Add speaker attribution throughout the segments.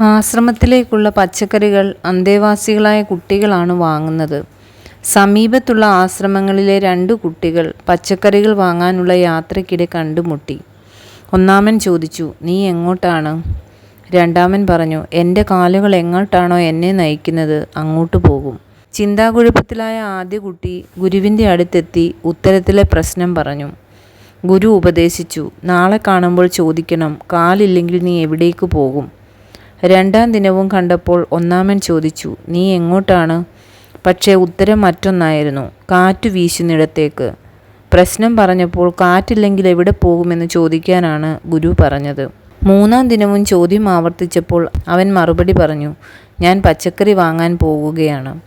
Speaker 1: ആശ്രമത്തിലേക്കുള്ള പച്ചക്കറികൾ അന്തേവാസികളായ കുട്ടികളാണ് വാങ്ങുന്നത്. സമീപത്തുള്ള ആശ്രമങ്ങളിലെ രണ്ട് കുട്ടികൾ പച്ചക്കറികൾ വാങ്ങാനുള്ള യാത്രയ്ക്കിടെ കണ്ടുമുട്ടി. ഒന്നാമൻ ചോദിച്ചു നീ എങ്ങോട്ടാണ്? രണ്ടാമൻ പറഞ്ഞു എന്റെ കാലുകൾ എങ്ങോട്ടാണോ എന്നെ നയിക്കുന്നത് അങ്ങോട്ട് പോകും. ചിന്താകുഴപ്പത്തിലായ ആദ്യ കുട്ടി ഗുരുവിന്റെ അടുത്തെത്തി ഉത്തരത്തിലെ പ്രശ്നം പറഞ്ഞു. ഗുരു ഉപദേശിച്ചു നാളെ കാണുമ്പോൾ ചോദിക്കണം കാലില്ലെങ്കിൽ നീ എവിടേക്ക് പോകും? രണ്ടാം ദിനവും കണ്ടപ്പോൾ ഒന്നാമൻ ചോദിച്ചു നീ എങ്ങോട്ടാണ്? പക്ഷേ ഉത്തരം മറ്റൊന്നായിരുന്നു കാറ്റു വീശുന്നിടത്തേക്ക്. പ്രശ്നം പറഞ്ഞപ്പോൾ കാറ്റില്ലെങ്കിൽ എവിടെ പോകുമെന്ന് ചോദിക്കാനാണ് ഗുരു പറഞ്ഞത്. മൂന്നാം ദിനവും ചോദ്യം ആവർത്തിച്ചപ്പോൾ അവൻ മറുപടി പറഞ്ഞു ഞാൻ പച്ചക്കറി വാങ്ങാൻ പോവുകയാണ്.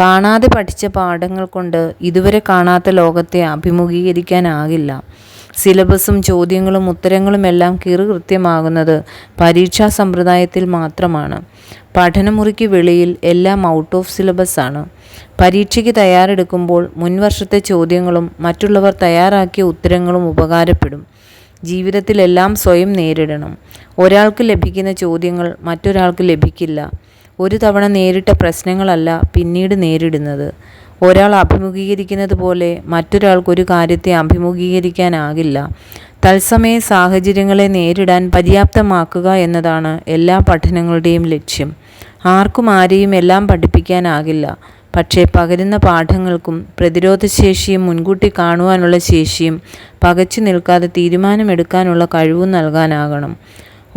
Speaker 1: കാണാതെ പഠിച്ച പാഠങ്ങൾ കൊണ്ട് ഇതുവരെ കാണാത്ത ലോകത്തെ അഭിമുഖീകരിക്കാനാകില്ല. സിലബസും ചോദ്യങ്ങളും ഉത്തരങ്ങളും എല്ലാം കൃത്യമാകുന്നത് പരീക്ഷാ സമ്പ്രദായത്തിൽ മാത്രമാണ്. പഠനമുറിക്ക് വെളിയിൽ എല്ലാം ഔട്ട് ഓഫ് സിലബസ് ആണ്. പരീക്ഷയ്ക്ക് തയ്യാറെടുക്കുമ്പോൾ മുൻവർഷത്തെ ചോദ്യങ്ങളും മറ്റുള്ളവർ തയ്യാറാക്കിയ ഉത്തരങ്ങളും ഉപകാരപ്പെടും. ജീവിതത്തിലെല്ലാം സ്വയം നേരിടണം. ഒരാൾക്ക് ലഭിക്കുന്ന ചോദ്യങ്ങൾ മറ്റൊരാൾക്ക് ലഭിക്കില്ല. ഒരു തവണ നേരിട്ട പ്രശ്നങ്ങളല്ല പിന്നീട് നേരിടുന്നത്. ഒരാൾ അഭിമുഖീകരിക്കുന്നത് പോലെ മറ്റൊരാൾക്കൊരു കാര്യത്തെ അഭിമുഖീകരിക്കാനാകില്ല. തത്സമയ സാഹചര്യങ്ങളെ നേരിടാൻ പര്യാപ്തമാക്കുക എന്നതാണ് എല്ലാ പഠനങ്ങളുടെയും ലക്ഷ്യം. ആർക്കും ആരെയും എല്ലാം പഠിപ്പിക്കാനാകില്ല. പക്ഷേ പകരുന്ന പാഠങ്ങൾക്കും പ്രതിരോധശേഷിയും മുൻകൂട്ടി കാണുവാനുള്ള ശേഷിയും പകച്ചു നിൽക്കാതെ തീരുമാനമെടുക്കാനുള്ള കഴിവും നൽകാനാകണം.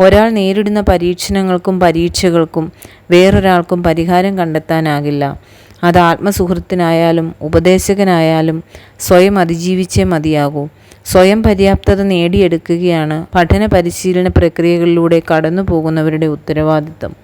Speaker 1: ഒരാൾ നേരിടുന്ന പരീക്ഷണങ്ങൾക്കും പരീക്ഷകൾക്കും വേറൊരാൾക്കും പരിഹാരം കണ്ടെത്താനാകില്ല. അത് ആത്മസുഹൃത്തിനായാലും ഉപദേശകനായാലും സ്വയം അതിജീവിച്ചേ മതിയാകൂ. സ്വയം പര്യാപ്തത നേടിയെടുക്കുകയാണ് പഠന പരിശീലന പ്രക്രിയകളിലൂടെ കടന്നു പോകുന്നവരുടെ ഉത്തരവാദിത്തം.